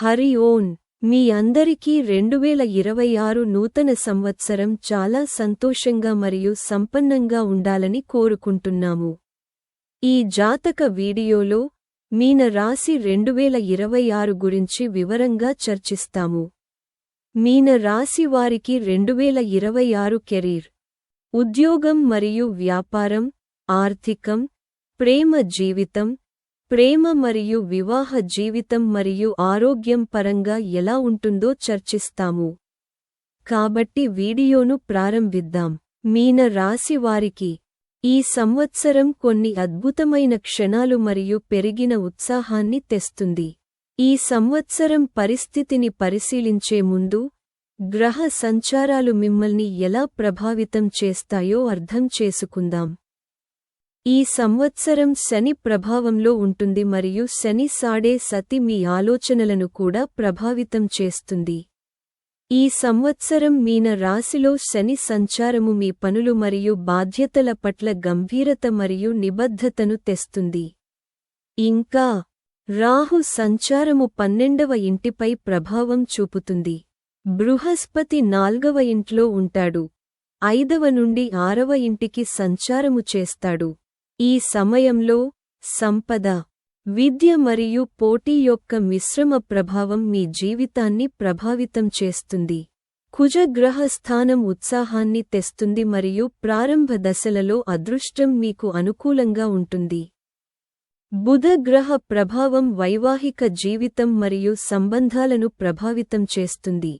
Hari own మీ అందరికీ రెండువేల ఇరవై ఆరు నూతన సంవత్సరం చాలా సంతోషంగా మరియు సంపన్నంగా ఉండాలని కోరుకుంటున్నాము. ఈ జాతక వీడియోలో మీన రాశి రెండువేల ఇరవై ఆరు గురించి వివరంగా చర్చిస్తాము. మీన రాశి వారికి రెండువేల ఇరవై ఆరు కెరీర్ ఉద్యోగం మరియు వ్యాపారం ఆర్థికం ప్రేమ జీవితం ప్రేమ మరియు వివాహ జీవితం మరియు ఆరోగ్యం పరంగా ఎలా ఉంటుందో చర్చిస్తాము. కాబట్టి వీడియోను ప్రారంభిద్దాం. మీన రాశి వారికి ఈ సంవత్సరం కొన్ని అద్భుతమైన క్షణాలు మరియు పెరిగిన ఉత్సాహాన్ని తెస్తుంది. ఈ సంవత్సరం పరిస్థితిని పరిశీలించే ముందు గ్రహ సంచారాలు మిమ్మల్ని ఎలా ప్రభావితం చేస్తాయో అర్థం చేసుకుందాం. ఈ సంవత్సరం శని ప్రభావంలో ఉంటుంది మరియు శని సాడే సతి మీ ఆలోచనలను కూడా ప్రభావితం చేస్తుంది. ఈ సంవత్సరం మీన రాశిలో శని సంచారము మీ పనులు మరియు బాధ్యతల పట్ల గంభీరత మరియు నిబద్ధతను తెస్తుంది. ఇంకా రాహు సంచారము పన్నెండవ ఇంటిపై ప్రభావం చూపుతుంది. బృహస్పతి నాల్గవ ఇంట్లో ఉంటాడు. ఐదవ నుండి ఆరవ ఇంటికి సంచారము చేస్తాడు. ఈ సమయంలో సంపద విద్య మరియు పోటీ యొక్క మిశ్రమ ప్రభావం మీ జీవితాన్ని ప్రభావితం చేస్తుంది. కుజగ్రహ స్థానం ఉత్సాహాన్ని తెస్తుంది మరియు ప్రారంభ దశలలో అదృష్టం మీకు అనుకూలంగా ఉంటుంది. బుధగ్రహ ప్రభావం వైవాహిక జీవితం మరియు సంబంధాలను ప్రభావితం చేస్తుంది.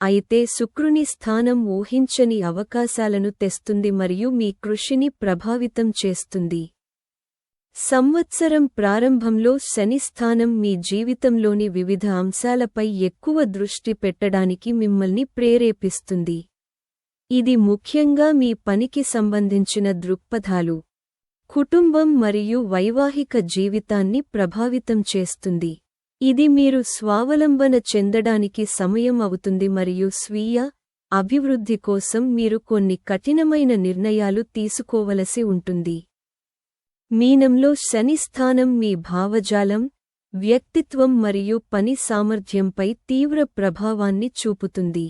అయితే శుక్రుని స్థానం ఊహించని అవకాశాలను తెస్తుంది మరియు మీ కృషిని ప్రభావితం చేస్తుంది. సంవత్సరం ప్రారంభంలో శని స్థానం మీ జీవితంలోని వివిధ అంశాలపై ఎక్కువ దృష్టి పెట్టడానికి మిమ్మల్ని ప్రేరేపిస్తుంది. ఇది ముఖ్యంగా మీ పనికి సంబంధించిన దృక్పథాలు కుటుంబం మరియు వైవాహిక జీవితాన్ని ప్రభావితం చేస్తుంది. ఇది మీరు స్వావలంబన చెందడానికి సమయం అవుతుంది మరియు స్వీయ అభివృద్ధి కోసం మీరు కొన్ని కఠినమైన నిర్ణయాలు తీసుకోవలసి ఉంటుంది. మీనంలో శని స్థానం మీ భావజాలం వ్యక్తిత్వం మరియు పని సామర్థ్యంపై తీవ్ర ప్రభావాన్ని చూపుతుంది.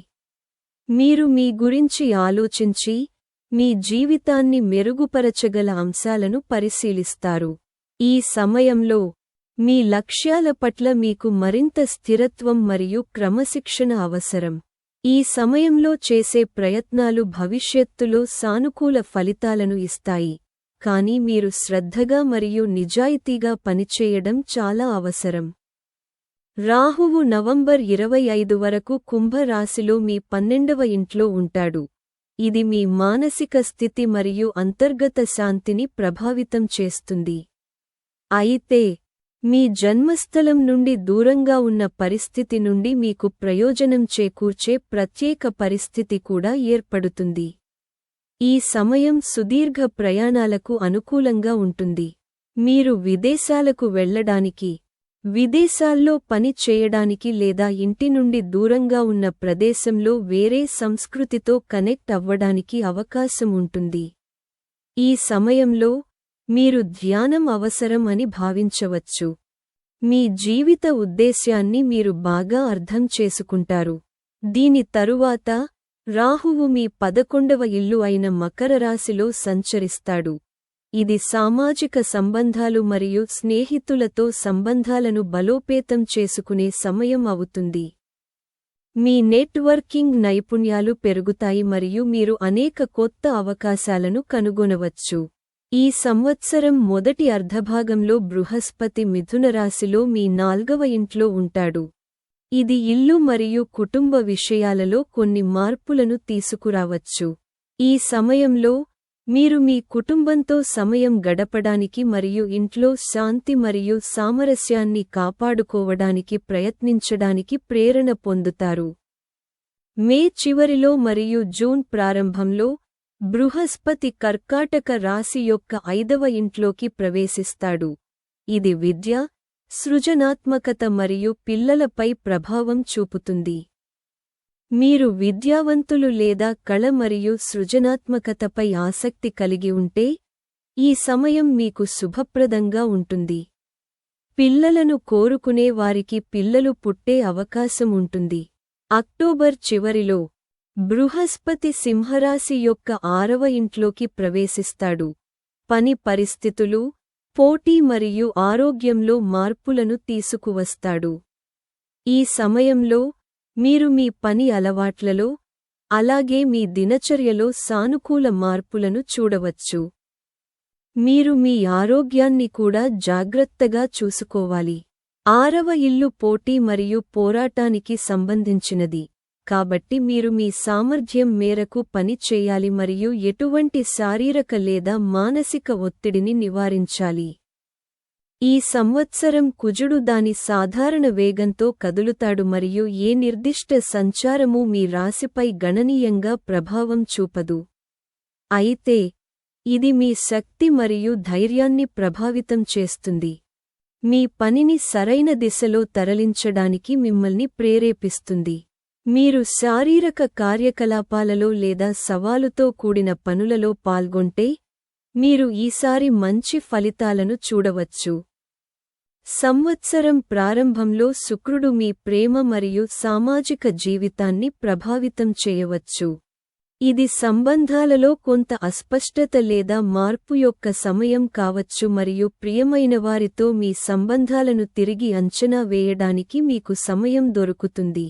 మీరు మీ గురించి ఆలోచించి మీ జీవితాన్ని మెరుగుపరచగల అంశాలను పరిశీలిస్తారు. ఈ సమయంలో మీ లక్ష్యాల పట్ల మీకు మరింత స్థిరత్వం మరియు క్రమశిక్షణ అవసరం. ఈ సమయంలో చేసే ప్రయత్నాలు భవిష్యత్తులో సానుకూల ఫలితాలను ఇస్తాయి. కానీ మీరు శ్రద్ధగా మరియు నిజాయితీగా పనిచేయడం చాలా అవసరం. రాహువు నవంబర్ ఇరవై ఐదు వరకు కుంభరాశిలో మీ పన్నెండవ ఇంట్లో ఉంటాడు. ఇది మీ మానసిక స్థితి మరియు అంతర్గత శాంతిని ప్రభావితం చేస్తుంది. అయితే మీ జన్మస్థలం నుండి దూరంగా ఉన్న పరిస్థితి నుండి మీకు ప్రయోజనం చేకూర్చే ప్రత్యేక పరిస్థితి కూడా ఏర్పడుతుంది. ఈ సమయం సుదీర్ఘ ప్రయాణాలకు అనుకూలంగా ఉంటుంది. మీరు విదేశాలకు వెళ్ళడానికి విదేశాల్లో పని చేయడానికి లేదా ఇంటి నుండి దూరంగా ఉన్న ప్రదేశంలో వేరే సంస్కృతితో కనెక్ట్ అవ్వడానికి అవకాశం ఉంటుంది. ఈ సమయంలో మీరు ధ్యానం అవసరం అని భావించవచ్చు. మీ జీవిత ఉద్దేశ్యాన్ని మీరు బాగా అర్థం చేసుకుంటారు. దీని తరువాత రాహువు మీ పదకొండవ ఇల్లు అయిన మకర రాశిలో సంచరిస్తాడు. ఇది సామాజిక సంబంధాలు మరియు స్నేహితులతో సంబంధాలను బలోపేతం చేసుకునే సమయం అవుతుంది. మీ నెట్వర్కింగ్ నైపుణ్యాలు పెరుగుతాయి మరియు మీరు అనేక కొత్త అవకాశాలను కనుగొనవచ్చు. ఈ సంవత్సరం మొదటి అర్ధభాగంలో బృహస్పతి మిథునరాశిలో మీ నాల్గవ ఇంట్లో ఉంటాడు. ఇది ఇల్లు మరియు కుటుంబ విషయాలలో కొన్ని మార్పులను తీసుకురావచ్చు. ఈ సమయంలో మీరు మీ కుటుంబంతో సమయం గడపడానికి మరియు ఇంట్లో శాంతి మరియు సామరస్యాన్ని కాపాడుకోవడానికి ప్రయత్నించడానికి ప్రేరణ పొందుతారు. మే చివరిలో మరియు జూన్ ప్రారంభంలో బృహస్పతి కర్కాటక రాశి యొక్క ఐదవ ఇంట్లోకి ప్రవేశిస్తాడు. ఇది విద్య సృజనాత్మకత మరియు పిల్లలపై ప్రభావం చూపుతుంది. మీరు విద్యావంతులు లేదా కళ మరియు సృజనాత్మకతపై ఆసక్తి కలిగి ఉంటే ఈ సమయం మీకు శుభప్రదంగా ఉంటుంది. పిల్లలను కోరుకునే వారికి పిల్లలు పుట్టే అవకాశం ఉంటుంది. అక్టోబర్ చివరిలో బృహస్పతి సింహరాశి యొక్క ఆరవ ఇంట్లోకి ప్రవేశిస్తాడు. పని పరిస్థితులు పోటీ మరియు ఆరోగ్యంలో మార్పులను తీసుకువస్తాడు. ఈ సమయంలో మీరు మీ పని అలవాట్లలో అలాగే మీ దినచర్యలో సానుకూల మార్పులను చూడవచ్చు. మీరు మీ ఆరోగ్యాన్ని కూడా జాగ్రత్తగా చూసుకోవాలి. ఆరవ ఇల్లు పోటీ మరియు పోరాటానికి సంబంధించినది. కాబట్టి మీరు మీ సామర్థ్యం మేరకు పని చేయాలి మరియు ఎటువంటి శారీరక లేదా మానసిక ఒత్తిడిని నివారించాలి. ఈ సంవత్సరం కుజుడు దాని సాధారణ వేగంతో కదులుతాడు మరియు ఏ నిర్దిష్ట సంచారమూ మీ రాశిపై గణనీయంగా ప్రభావం చూపదు. అయితే ఇది మీ శక్తి మరియు ధైర్యాన్ని ప్రభావితం చేస్తుంది. మీ పనిని సరైన దిశలో తరలించడానికి మిమ్మల్ని ప్రేరేపిస్తుంది. మీరు శారీరక కార్యకలాపాలలో లేదా సవాలుతో కూడిన పనులలో పాల్గొంటే మీరు ఈసారి మంచి ఫలితాలను చూడవచ్చు. సంవత్సరం ప్రారంభంలో శుక్రుడు మీ ప్రేమ మరియు సామాజిక జీవితాన్ని ప్రభావితం చేయవచ్చు. ఇది సంబంధాలలో కొంత అస్పష్టత లేదా మార్పు యొక్క సమయం కావచ్చు మరియు ప్రియమైనవారితో మీ సంబంధాలను తిరిగి అంచనా వేయడానికి మీకు సమయం దొరుకుతుంది.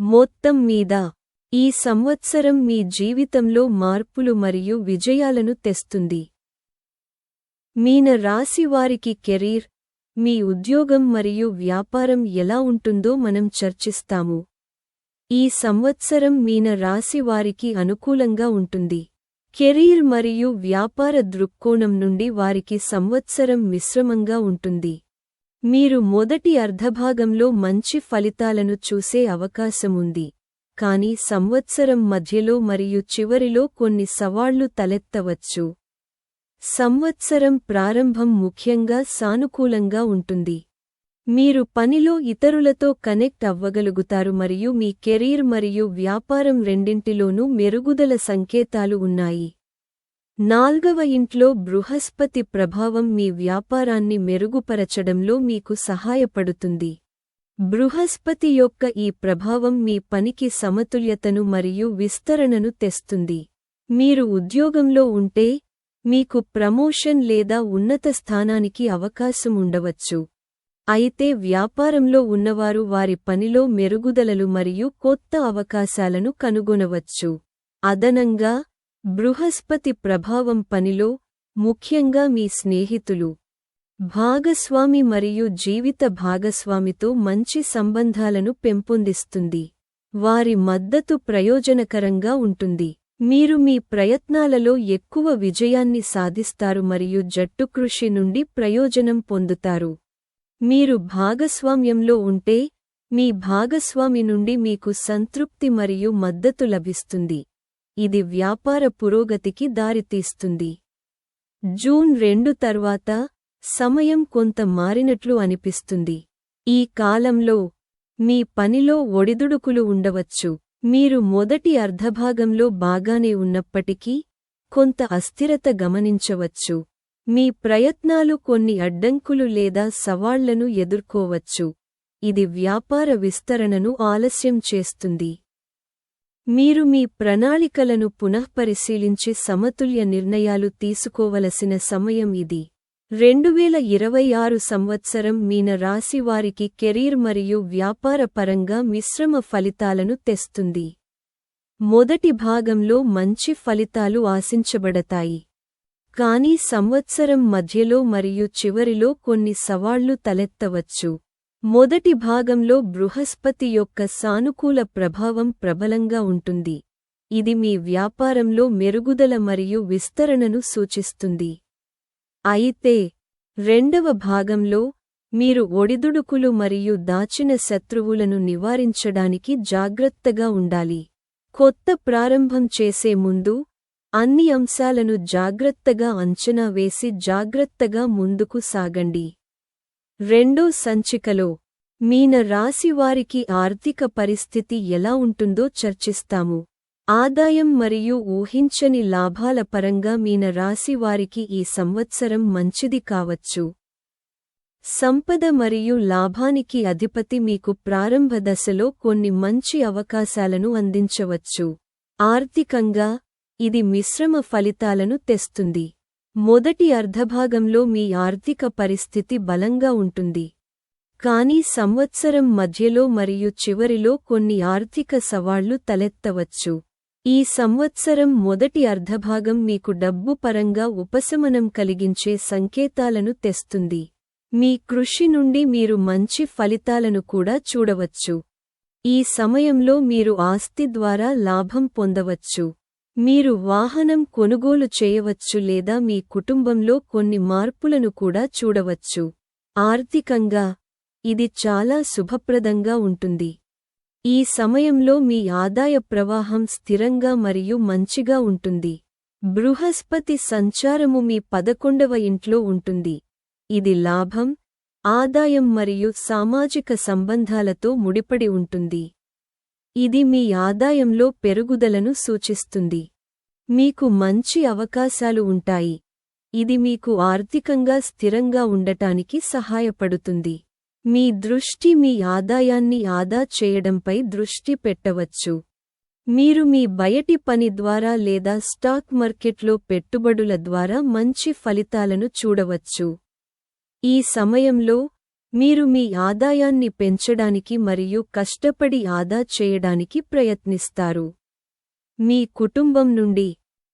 మొత్తం మీద ఈ సంవత్సరం మీ జీవితంలో మార్పులు మరియు విజయాలను తెస్తుంది. మీన రాశివారికి కెరీర్ మీ ఉద్యోగం మరియు వ్యాపారం ఎలా ఉంటుందో మనం చర్చిస్తాము. ఈ సంవత్సరం మీన రాశి వారికి అనుకూలంగా ఉంటుంది. కెరీర్ మరియు వ్యాపార దృక్కోణం నుండి వారికి సంవత్సరం మిశ్రమంగా ఉంటుంది. మీరు మొదటి అర్ధభాగంలో మంచి ఫలితాలను చూసే అవకాశముంది. కాని సంవత్సరం మధ్యలో మరియు చివరిలో కొన్ని సవాళ్ళు తలెత్తవచ్చు. సంవత్సరం ప్రారంభం ముఖ్యంగా సానుకూలంగా ఉంటుంది. మీరు పనిలో ఇతరులతో కనెక్ట్ అవ్వగలుగుతారు మరియు మీ కెరీర్ మరియు వ్యాపారం రెండింటిలోనూ మెరుగుదల సంకేతాలు ఉన్నాయి. నాల్గవ ఇంట్లో బృహస్పతి ప్రభావం మీ వ్యాపారాన్ని మెరుగుపరచడంలో మీకు సహాయపడుతుంది. బృహస్పతి యొక్క ఈ ప్రభావం మీ పనికి సమతుల్యతను మరియు విస్తరణను తెస్తుంది. మీరు ఉద్యోగంలో ఉంటే మీకు ప్రమోషన్ లేదా ఉన్నత స్థానానికి అవకాశం ఉండవచ్చు. అయితే వ్యాపారంలో ఉన్నవారు వారి పనిలో మెరుగుదలలు మరియు కొత్త అవకాశాలను కనుగొనవచ్చు. అదనంగా బృహస్పతి ప్రభావం పనిలో ముఖ్యంగా మీ స్నేహితులు భాగస్వామి మరియు జీవిత భాగస్వామితో మంచి సంబంధాలను పెంపొందిస్తుంది. వారి మద్దతు ప్రయోజనకరంగా ఉంటుంది. మీరు మీ ప్రయత్నాలలో ఎక్కువ విజయాన్ని సాధిస్తారు మరియు జట్టు కృషి నుండి ప్రయోజనం పొందుతారు. మీరు భాగస్వామ్యంలో ఉంటే మీ భాగస్వామి నుండి మీకు సంతృప్తి మరియు మద్దతు లభిస్తుంది. ఇది వ్యాపార పురోగతికి దారితీస్తుంది. జూన్ రెండు తర్వాత సమయం కొంత మారినట్లు అనిపిస్తుంది. ఈ కాలంలో మీ పనిలో ఒడిదుడుకులు ఉండవచ్చు. మీరు మొదటి అర్ధభాగంలో బాగానే ఉన్నప్పటికీ కొంత అస్థిరత గమనించవచ్చు. మీ ప్రయత్నాలు కొన్ని అడ్డంకులు లేదా సవాళ్ళను ఎదుర్కోవచ్చు. ఇది వ్యాపార విస్తరణను ఆలస్యం చేస్తుంది. మీరు మీ ప్రణాళికలను పునఃపరిశీలించి సమతుల్య నిర్ణయాలు తీసుకోవలసిన సమయం ఇది. రెండువేల ఇరవై ఆరు సంవత్సరం మీన రాశి వారికి కెరీర్ మరియు వ్యాపార పరంగా మిశ్రమ ఫలితాలను తెస్తుంది. మొదటి భాగంలో మంచి ఫలితాలు ఆశించబడతాయి. కానీ సంవత్సరం మధ్యలో మరియు చివరిలో కొన్ని సవాళ్ళు తలెత్తవచ్చు. మొదటి భాగంలో బృహస్పతి యొక్క సానుకూల ప్రభావం ప్రబలంగా ఉంటుంది. ఇది మీ వ్యాపారంలో మెరుగుదల మరియు విస్తరణను సూచిస్తుంది. అయితే రెండవ భాగంలో మీరు ఒడిదుడుకులు మరియు దాచిన శత్రువులను నివారించడానికి జాగ్రత్తగా ఉండాలి. కొత్త ప్రారంభం చేసే ముందు అన్ని అంశాలను జాగ్రత్తగా అంచనా వేసి జాగ్రత్తగా ముందుకు సాగండి. రెండో సంచికలో మీన రాశివారికి ఆర్థిక పరిస్థితి ఎలా ఉంటుందో చర్చిస్తాము. ఆదాయం మరియు ఊహించని లాభాల పరంగా మీన రాశివారికి ఈ సంవత్సరం మంచిది కావచ్చు. సంపద మరియు లాభానికి అధిపతి మీకు ప్రారంభ దశలో కొన్ని మంచి అవకాశాలను అందించవచ్చు. ఆర్థికంగా ఇది మిశ్రమ ఫలితాలను తెస్తుంది. మొదటి అర్ధభాగంలో మీ ఆర్థిక పరిస్థితి బలంగా ఉంటుంది. కానీ సంవత్సరం మధ్యలో మరియు చివరిలో కొన్ని ఆర్థిక సవాళ్ళు తలెత్తవచ్చు. ఈ సంవత్సరం మొదటి అర్ధభాగం మీకు డబ్బు పరంగా ఉపశమనం కలిగించే సంకేతాలను తెస్తుంది. మీ కృషి నుండి మీరు మంచి ఫలితాలను కూడా చూడవచ్చు. ఈ సమయంలో మీరు ఆస్తి ద్వారా లాభం పొందవచ్చు. మీరు వాహనం కొనుగోలు చేయవచ్చు లేదా మీ కుటుంబంలో కొన్ని మార్పులను కూడా చూడవచ్చు. ఆర్థికంగా ఇది చాలా శుభప్రదంగా ఉంటుంది. ఈ సమయంలో మీ ఆదాయ ప్రవాహం స్థిరంగా మరియు మంచిగా ఉంటుంది. బృహస్పతి సంచారము మీ పదకొండవ ఇంట్లో ఉంటుంది. ఇది లాభం ఆదాయం మరియు సామాజిక సంబంధాలతో ముడిపడి ఉంటుంది. ఇది మీ ఆదాయంలో పెరుగుదలను సూచిస్తుంది. మీకు మంచి అవకాశాలు ఉంటాయి. ఇది మీకు ఆర్థికంగా స్థిరంగా ఉండటానికి సహాయపడుతుంది. మీ దృష్టి మీ ఆదాయాన్ని ఆదా చేయడంపై దృష్టి పెట్టవచ్చు. మీరు మీ బయటి పని ద్వారా లేదా స్టాక్ మార్కెట్లో పెట్టుబడుల ద్వారా మంచి ఫలితాలను చూడవచ్చు. ఈ సమయంలో మీరు మీ ఆదాయాన్ని పెంచడానికి మరియు కష్టపడి ఆదా చేయడానికి ప్రయత్నిస్తారు. మీ కుటుంబం నుండి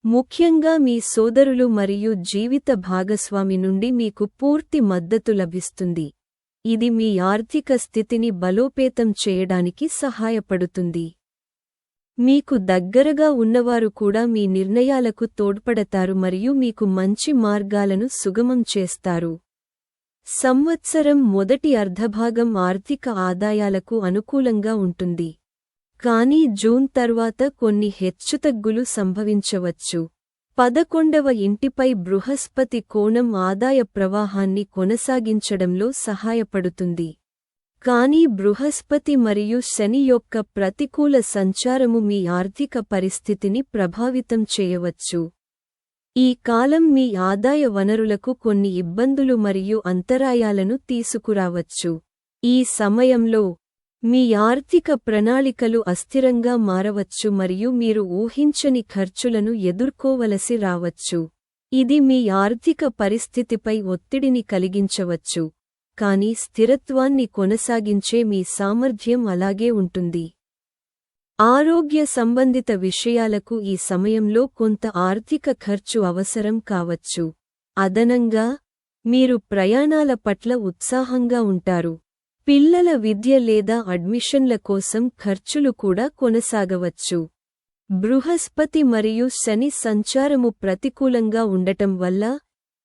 ముఖ్యంగా మీ సోదరులు మరియు జీవిత భాగస్వామి నుండి మీకు పూర్తి మద్దతు లభిస్తుంది. ఇది మీ ఆర్థిక స్థితిని బలోపేతం చేయడానికి సహాయపడుతుంది. మీకు దగ్గరగా ఉన్నవారు కూడా మీ నిర్ణయాలకు తోడ్పడతారు మరియు మీకు మంచి మార్గాలను సుగమం చేస్తారు. సంవత్సరం మొదటి అర్ధభాగం ఆర్థిక ఆదాయాలకు అనుకూలంగా ఉంటుంది. కానీ జూన్ తర్వాత కొన్ని హెచ్చుతగ్గులు సంభవించవచ్చు. పదకొండవ ఇంటిపై బృహస్పతి కోణం ఆదాయ ప్రవాహాన్ని కొనసాగించడంలో సహాయపడుతుంది. కానీ బృహస్పతి మరియు శని యొక్క ప్రతికూల సంచారము మీ ఆర్థిక పరిస్థితిని ప్రభావితం చేయవచ్చు. ఈ కాలం మీ ఆదాయ వనరులకు కొన్ని ఇబ్బందులు మరియు అంతరాయాలను తీసుకురావచ్చు. ఈ సమయంలో మీ ఆర్థిక ప్రణాళికలు అస్థిరంగా మారవచ్చు మరియు మీరు ఊహించని ఖర్చులను ఎదుర్కోవలసి రావచ్చు. ఇది మీ ఆర్థిక పరిస్థితిపై ఒత్తిడిని కలిగించవచ్చు. కానీ స్థిరత్వాన్ని కొనసాగించే మీ సామర్థ్యం అలాగే ఉంటుంది. ఆరోగ్య సంబంధిత విషయాలకు ఈ సమయంలో కొంత ఆర్థిక ఖర్చు అవసరం కావచ్చు. అదనంగా మీరు ప్రయాణాల పట్ల ఉత్సాహంగా ఉంటారు. పిల్లల విద్య లేదా అడ్మిషన్ల కోసం ఖర్చులు కూడా కొనసాగవచ్చు. బృహస్పతి మరియు శని సంచారము ప్రతికూలంగా ఉండటం వల్ల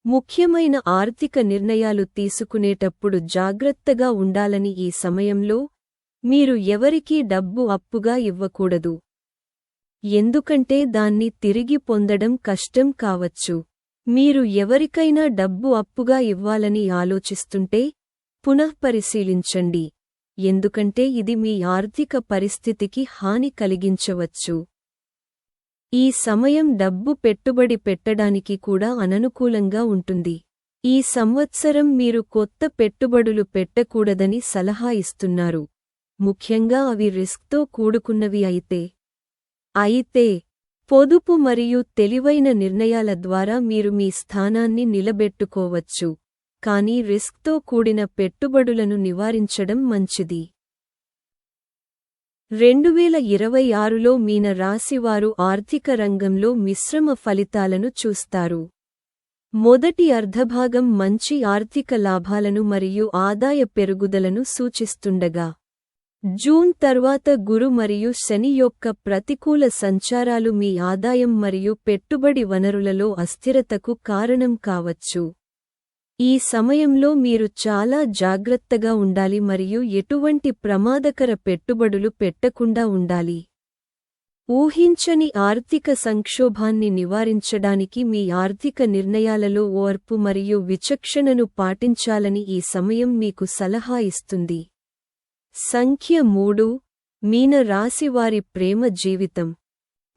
ముఖ్యమైన ఆర్థిక నిర్ణయాలు తీసుకునేటప్పుడు జాగ్రత్తగా ఉండాలని ఈ సమయంలో మీరు ఎవరికీ డబ్బు అప్పుగా ఇవ్వకూడదు. ఎందుకంటే దాన్ని తిరిగి పొందడం కష్టం కావచ్చు. మీరు ఎవరికైనా డబ్బు అప్పుగా ఇవ్వాలని ఆలోచిస్తుంటే పునఃపరిశీలించండి ఎందుకంటే ఇది మీ ఆర్థిక పరిస్థితికి హాని కలిగించవచ్చు. ఈ సమయం డబ్బు పెట్టుబడి పెట్టడానికి కూడా అననుకూలంగా ఉంటుంది. ఈ సంవత్సరం మీరు కొత్త పెట్టుబడులు పెట్టకూడదని సలహా ఇస్తున్నారు. ముఖ్యంగా అవి రిస్క్తో కూడుకున్నవి అయితే. అయితే పొదుపు మరియు తెలివైన నిర్ణయాల ద్వారా మీరు మీ స్థానాన్ని నిలబెట్టుకోవచ్చు కానీ రిస్క్తో కూడిన పెట్టుబడులను నివారించడం మంచిది. రెండువేల ఇరవై ఆరులో మీన రాశివారు ఆర్థిక రంగంలో మిశ్రమ ఫలితాలను చూస్తారు. మొదటి అర్ధభాగం మంచి ఆర్థిక లాభాలను మరియు ఆదాయ పెరుగుదలను సూచిస్తుండగా. జూన్ తర్వాత గురు మరియు శని యొక్క ప్రతికూల సంచారాలు మీ ఆదాయం మరియు పెట్టుబడి వనరులలో అస్థిరతకు కారణం కావచ్చు. ఈ సమయంలో మీరు చాలా జాగ్రత్తగా ఉండాలి మరియు ఎటువంటి ప్రమాదకర పెట్టుబడులు పెట్టకుండా ఉండాలి. ఊహించని ఆర్థిక సంక్షోభాన్ని నివారించడానికి మీ ఆర్థిక నిర్ణయాలలో ఓర్పు మరియు విచక్షణను పాటించాలని ఈ సమయం మీకు సలహా ఇస్తుంది. సంఖ్య మూడు మీన రాశివారి ప్రేమ జీవితం.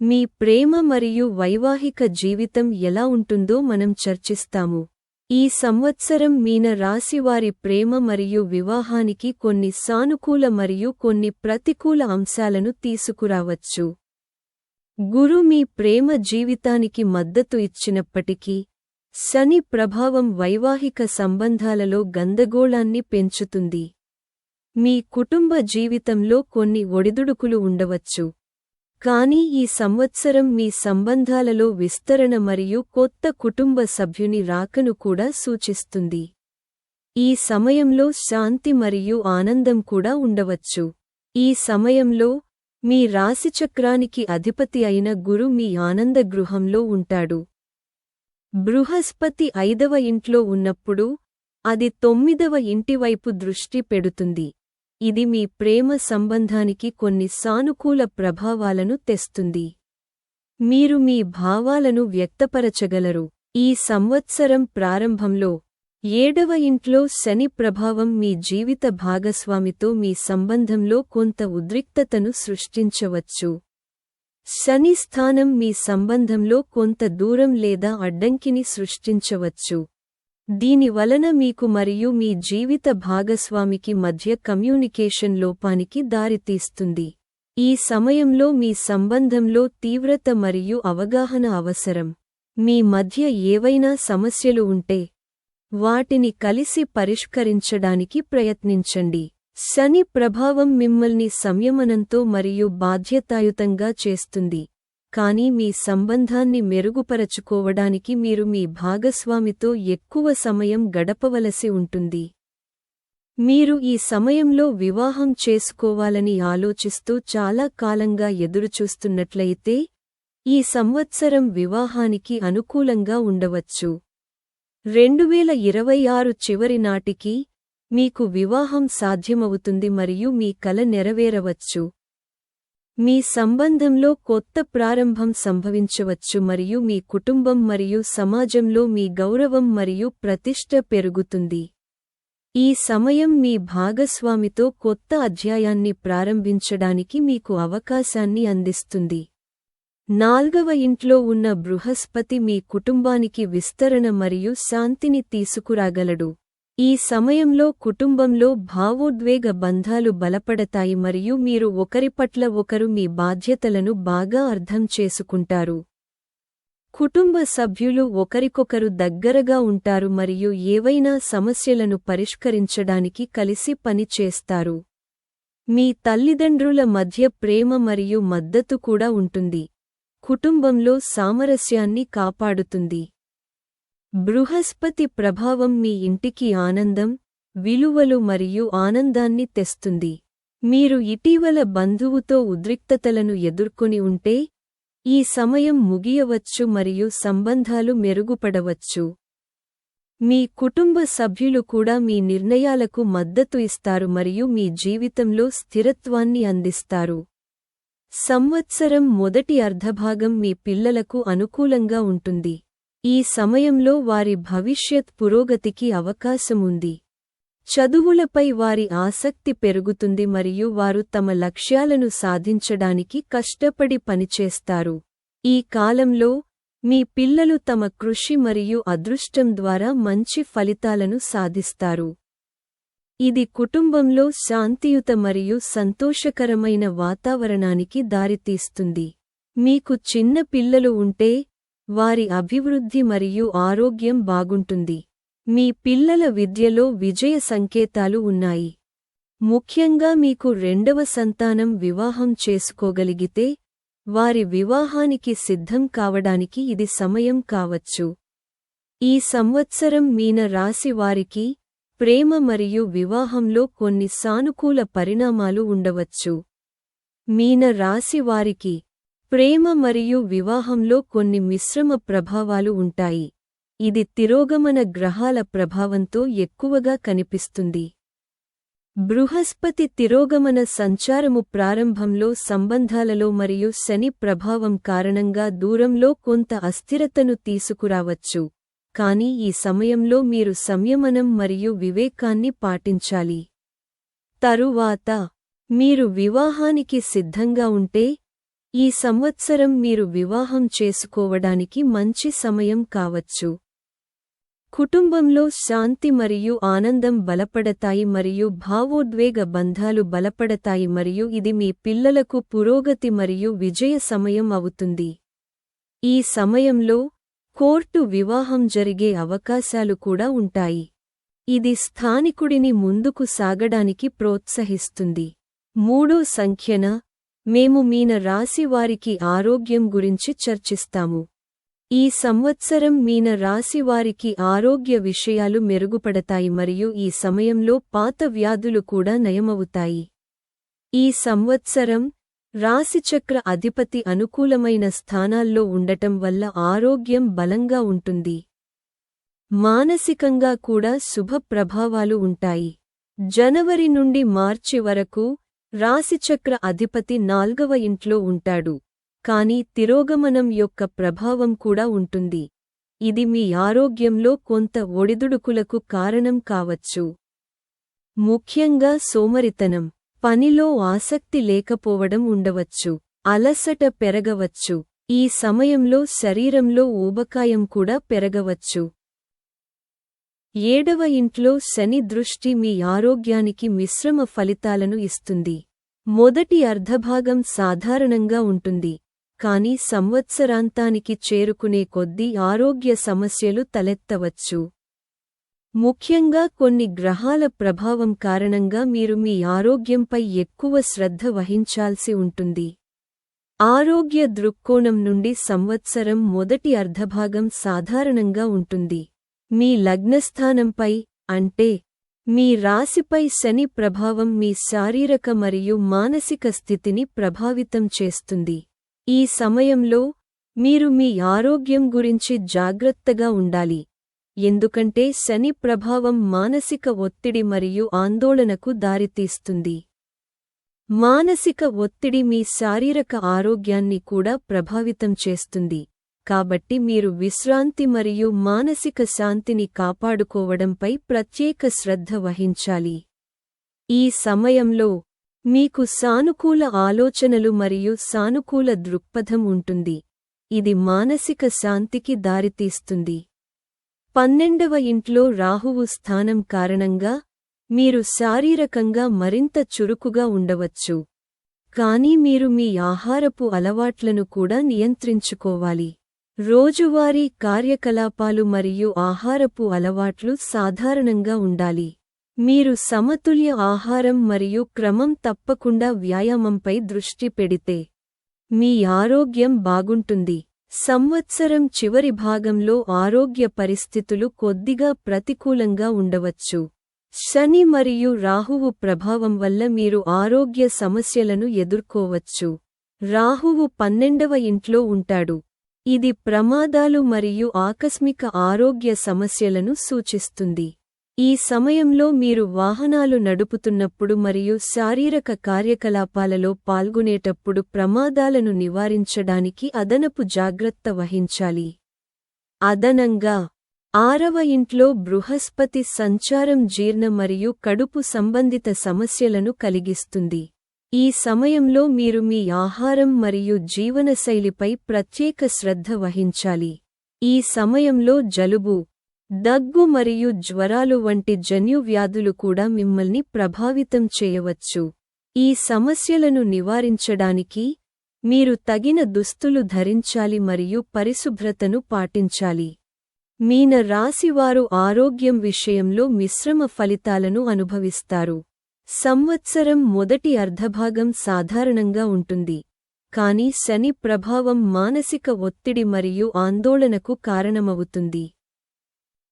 మీ ప్రేమ మరియు వైవాహిక జీవితం ఎలా ఉంటుందో మనం చర్చిస్తాము. ఈ సంవత్సరం మీన రాశివారి ప్రేమ మరియు వివాహానికి కొన్ని సానుకూల మరియు కొన్ని ప్రతికూల అంశాలను తీసుకురావచ్చు. గురు మీ ప్రేమ జీవితానికి మద్దతు ఇచ్చినప్పటికీ శని ప్రభావం వైవాహిక సంబంధాలలో గందగోళాన్ని పెంచుతుంది. మీ కుటుంబ జీవితంలో కొన్ని ఒడిదుడుకులు ఉండవచ్చు. కానీ ఈ సంవత్సరం మీ సంబంధాలలో విస్తరణ మరియు కొత్త కుటుంబ సభ్యుని రాకను కూడా సూచిస్తుంది. ఈ సమయంలో శాంతి మరియు ఆనందం కూడా ఉండవచ్చు. ఈ సమయంలో మీ రాశిచక్రానికి అధిపతి అయిన గురు మీ ఆనంద గృహంలో ఉంటాడు. బృహస్పతి ఐదవ ఇంట్లో ఉన్నప్పుడు అది తొమ్మిదవ ఇంటివైపు దృష్టి పెడుతుంది. ఇది మీ ప్రేమ సంబంధానికి కొన్ని సానుకూల ప్రభావాలను తెస్తుంది. మీరు మీ భావాలను వ్యక్తపరచగలరు. ఈ సంవత్సరం ప్రారంభంలో ఏడవ ఇంట్లో శని ప్రభావం మీ జీవిత భాగస్వామితో మీ సంబంధంలో కొంత ఉద్రిక్తతను సృష్టించవచ్చు. శని స్థానం మీ సంబంధంలో కొంత దూరం లేదా అడ్డంకిని సృష్టించవచ్చు. దీని వలన మీకు మరియు మీ జీవిత భాగస్వామికి మధ్య కమ్యూనికేషన్ లోపానికి దారితీస్తుంది ఈ సమయంలో మీ సంబంధంలో తీవ్రత మరియు అవగాహన అవసరం. మీ మధ్య ఏవైనా సమస్యలు ఉంటే వాటిని కలిసి పరిష్కరించడానికి ప్రయత్నించండి. శని ప్రభావం మిమ్మల్ని సంయమనంతో మరియు బాధ్యతాయుతంగా చేస్తుంది. కానీ మీ సంబంధాన్ని మెరుగుపరచుకోవడానికి మీరు మీ భాగస్వామితో ఎక్కువ సమయం గడపవలసి ఉంటుంది. మీరు ఈ సమయంలో వివాహం చేసుకోవాలని ఆలోచిస్తూ చాలా కాలంగా ఎదురుచూస్తున్నట్లయితే ఈ సంవత్సరం వివాహానికి అనుకూలంగా ఉండవచ్చు. రెండువేల ఇరవై ఆరు చివరి నాటికి మీకు వివాహం సాధ్యమవుతుంది మరియు మీ కల నెరవేరవచ్చు. మీ సంబంధంలో కొత్త ప్రారంభం సంభవించవచ్చు మరియు మీ కుటుంబం మరియు సమాజంలో మీ గౌరవం మరియు ప్రతిష్ట పెరుగుతుంది. ఈ సమయం మీ భాగస్వామితో కొత్త అధ్యాయాన్ని ప్రారంభించడానికి మీకు అవకాశాన్ని అందిస్తుంది. నాల్గవ ఇంట్లో ఉన్న బృహస్పతి మీ కుటుంబానికి విస్తరణ మరియు శాంతిని తీసుకురాగలడు. ఈ సమయంలో కుటుంబంలో భావోద్వేగ బంధాలు బలపడతాయి మరియు మీరు ఒకరి పట్ల ఒకరు మీ బాధ్యతలను బాగా అర్థం చేసుకుంటారు. కుటుంబ సభ్యులు ఒకరికొకరు దగ్గరగా ఉంటారు మరియు ఏవైనా సమస్యలను పరిష్కరించడానికి కలిసి పని చేస్తారు. మీ తల్లిదండ్రుల మధ్య ప్రేమ మరియు మద్దతు కూడా ఉంటుంది. కుటుంబంలో సామరస్యాన్ని కాపాడుతుంది. బృహస్పతి ప్రభావం మీ ఇంటికి ఆనందం విలువలు మరియు ఆనందాన్ని తెస్తుంది. మీరు ఇటీవల బంధువుతో ఉద్రిక్తతలను ఎదుర్కొని ఉంటే ఈ సమయం ముగియవచ్చు మరియు సంబంధాలు మెరుగుపడవచ్చు. మీ కుటుంబ సభ్యులు కూడా మీ నిర్ణయాలకు మద్దతు ఇస్తారు మరియు మీ జీవితంలో స్థిరత్వాన్ని అందిస్తారు. సంవత్సరం మొదటి అర్ధభాగం మీ పిల్లలకు అనుకూలంగా ఉంటుంది. ఈ సమయంలో వారి భవిష్యత్ పురోగతికి అవకాశముంది. చదువులపై వారి ఆసక్తి పెరుగుతుంది మరియు వారు తమ లక్ష్యాలను సాధించడానికి కష్టపడి పనిచేస్తారు. ఈ కాలంలో మీ పిల్లలు తమ కృషి మరియు అదృష్టం ద్వారా మంచి ఫలితాలను సాధిస్తారు. ఇది కుటుంబంలో శాంతియుత మరియు సంతోషకరమైన వాతావరణానికి దారితీస్తుంది. మీకు చిన్న పిల్లలు ఉంటే వారి అభివృద్ధి మరియు ఆరోగ్యం బాగుంటుంది. మీ పిల్లల విద్యలో విజయ సంకేతాలు ఉన్నాయి. ముఖ్యంగా మీకు రెండవ సంతానం వివాహం చేసుకోగలిగితే వారి వివాహానికి సిద్ధం కావడానికి ఇది సమయం కావచ్చు. ఈ సంవత్సరం మీన రాశి వారికి ప్రేమ మరియు వివాహంలో కొన్ని సానుకూల పరిణామాలు ఉండవచ్చు. మీన రాశి వారికి ప్రేమ మరియు వివాహంలో కొన్ని మిశ్రమ ప్రభావాలు ఉంటాయి. ఇది తిరోగమన గ్రహాల ప్రభావంతో ఎక్కువగా కనిపిస్తుంది. బృహస్పతి తిరోగమన సంచారము ప్రారంభంలో సంబంధాలలో మరియు శని ప్రభావం కారణంగా దూరంలో కొంత అస్థిరతను తీసుకురావచ్చు. కాని ఈ సమయంలో మీరు సంయమనం మరియు వివేకాన్ని పాటించాలి. తరువాత మీరు వివాహానికి సిద్ధంగా ఉంటే ఈ సంవత్సరం మీరు వివాహం చేసుకోవడానికి మంచి సమయం కావచ్చు. కుటుంబంలో శాంతి మరియు ఆనందం బలపడతాయి మరియు భావోద్వేగ బంధాలు బలపడతాయి మరియు ఇది మీ పిల్లలకు పురోగతి మరియు విజయ సమయం అవుతుంది. ఈ సమయంలో కోర్టు వివాహం జరిగే అవకాశాలు కూడా ఉంటాయి. ఇది స్థానికుడిని ముందుకు సాగడానికి ప్రోత్సహిస్తుంది. మూడో సంఖ్యన మేము మీన రాశి వారికి ఆరోగ్యం గురించి చర్చిస్తాము. ఈ సంవత్సరం మీన రాశి వారికి ఆరోగ్య విషయాలు మెరుగుపడతాయి మరియు ఈ సమయంలో పాత వ్యాధులు కూడా నయమవుతాయి. ఈ సంవత్సరం రాశిచక్ర అధిపతి అనుకూలమైన స్థానాల్లో ఉండటం వల్ల ఆరోగ్యం బలంగా ఉంటుంది. మానసికంగా కూడా శుభ ప్రభావాలు ఉంటాయి. జనవరి నుండి మార్చి వరకు రాశిచక్ర అధిపతి నాల్గవ ఇంట్లో ఉంటాడు. కాని తిరోగమనం యొక్క ప్రభావం కూడా ఉంటుంది. ఇది మీ ఆరోగ్యంలో కొంత ఒడిదుడుకులకు కారణం కావచ్చు. ముఖ్యంగా సోమరితనం. పనిలో ఆసక్తి లేకపోవడం ఉండవచ్చు. అలసట పెరగవచ్చు. ఈ సమయంలో శరీరంలో ఊబకాయం కూడా పెరగవచ్చు. ఏడవ ఇంట్లో శని దృష్టి మీ ఆరోగ్యానికి మిశ్రమ ఫలితాలను ఇస్తుంది. మొదటి అర్ధభాగం సాధారణంగా ఉంటుంది. కాని సంవత్సరాంతానికి చేరుకునే కొద్దీ ఆరోగ్య సమస్యలు తలెత్తవచ్చు. ముఖ్యంగా కొన్ని గ్రహాల ప్రభావం కారణంగా మీరు మీ ఆరోగ్యంపై ఎక్కువ శ్రద్ధ వహించాల్సి ఉంటుంది. ఆరోగ్య దృక్కోణం నుండి సంవత్సరం మొదటి అర్ధభాగం సాధారణంగా ఉంటుంది. మీ లగ్నస్థానంపై అంటే మీ రాశిపై శని ప్రభావం మీ శారీరక మరియు మానసిక స్థితిని ప్రభావితం చేస్తుంది. ఈ సమయంలో మీరు మీ ఆరోగ్యం గురించి జాగ్రత్తగా ఉండాలి. ఎందుకంటే శని ప్రభావం మానసిక ఒత్తిడి మరియు ఆందోళనకు దారితీస్తుంది. మానసిక ఒత్తిడి మీ శారీరక ఆరోగ్యాన్ని కూడా ప్రభావితం చేస్తుంది. కాబట్టి మీరు విశ్రాంతి మరియు మానసిక శాంతిని కాపాడుకోవడంపై ప్రత్యేక శ్రద్ధ వహించాలి. ఈ సమయంలో మీకు సానుకూల ఆలోచనలు మరియు సానుకూల దృక్పథం ఉంటుంది. ఇది మానసిక శాంతికి దారితీస్తుంది. పన్నెండవ ఇంట్లో రాహువు స్థానం కారణంగా మీరు శారీరకంగా మరింత చురుకుగా ఉండవచ్చు. కానీ మీరు మీ ఆహారపు అలవాట్లను కూడా నియంత్రించుకోవాలి. రోజువారీ కార్యకలాపాలు మరియు ఆహారపు అలవాట్లు సాధారణంగా ఉండాలి. మీరు సమతుల్య ఆహారం మరియు క్రమం తప్పకుండా వ్యాయామంపై దృష్టి పెడితే మీ ఆరోగ్యం బాగుంటుంది. సంవత్సరం చివరి భాగంలో ఆరోగ్య పరిస్థితులు కొద్దిగా ప్రతికూలంగా ఉండవచ్చు. శని మరియు రాహువు ప్రభావం వల్ల మీరు ఆరోగ్య సమస్యలను ఎదుర్కోవచ్చు. రాహువు పన్నెండవ ఇంట్లో ఉంటాడు. ఇది ప్రమాదాలు మరియు ఆకస్మిక ఆరోగ్య సమస్యలను సూచిస్తుంది. ఈ సమయంలో మీరు వాహనాలు నడుపుతున్నప్పుడు మరియు శారీరక కార్యకలాపాలలో పాల్గొనేటప్పుడు ప్రమాదాలను నివారించడానికి అదనపు జాగ్రత్త వహించాలి. అదనంగా ఆరవ ఇంట్లో బృహస్పతి సంచారం జీర్ణ మరియు కడుపు సంబంధిత సమస్యలను కలిగిస్తుంది. ఈ సమయంలో మీరు మీ ఆహారం మరియు జీవనశైలిపై ప్రత్యేక శ్రద్ధ వహించాలి. ఈ సమయంలో జలుబు దగ్గు మరియు జ్వరాలు వంటి జన్యు వ్యాధులు కూడా మిమ్మల్ని ప్రభావితం చేయవచ్చు. ఈ సమస్యలను నివారించడానికి మీరు తగిన దుస్తులు ధరించాలి మరియు పరిశుభ్రతను పాటించాలి. మీన రాశివారు ఆరోగ్యం విషయంలో మిశ్రమ ఫలితాలను అనుభవిస్తారు. సంవత్సరం మొదటి అర్ధభాగం సాధారణంగా ఉంటుంది. కాని శని ప్రభావం మానసిక ఒత్తిడి మరియు ఆందోళనకు కారణమవుతుంది.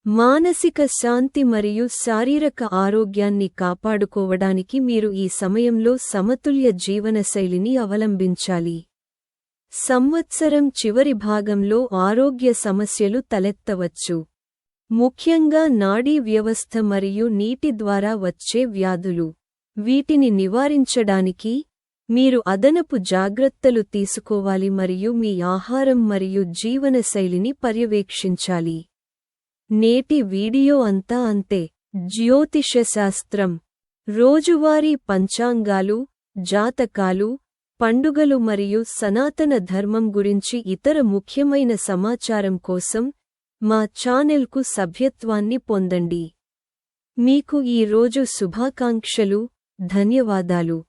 మానసిక శాంతి మరియు శారీరక ఆరోగ్యాన్ని కాపాడుకోవడానికి మీరు ఈ సమయంలో సమతుల్య జీవనశైలిని అవలంబించాలి. సంవత్సరం చివరి భాగంలో ఆరోగ్య సమస్యలు తలెత్తవచ్చు. ముఖ్యంగా నాడీ వ్యవస్థ మరియు నీటి ద్వారా వచ్చే వ్యాధులు. వీటిని నివారించడానికి మీరు అదనపు జాగ్రత్తలు తీసుకోవాలి మరియు మీ ఆహారం మరియు జీవనశైలిని పర్యవేక్షించాలి. నేటి వీడియో అంతా అంతే. జ్యోతిషశాస్త్రం. రోజువారీ పంచాంగాలు జాతకాలు పండుగలు మరియు సనాతన ధర్మం గురించి ఇతర ముఖ్యమైన సమాచారం కోసం మా ఛానెల్కు సభ్యత్వాన్ని పొందండి. మీకు ఈ రోజు శుభాకాంక్షలు. ధన్యవాదాలు.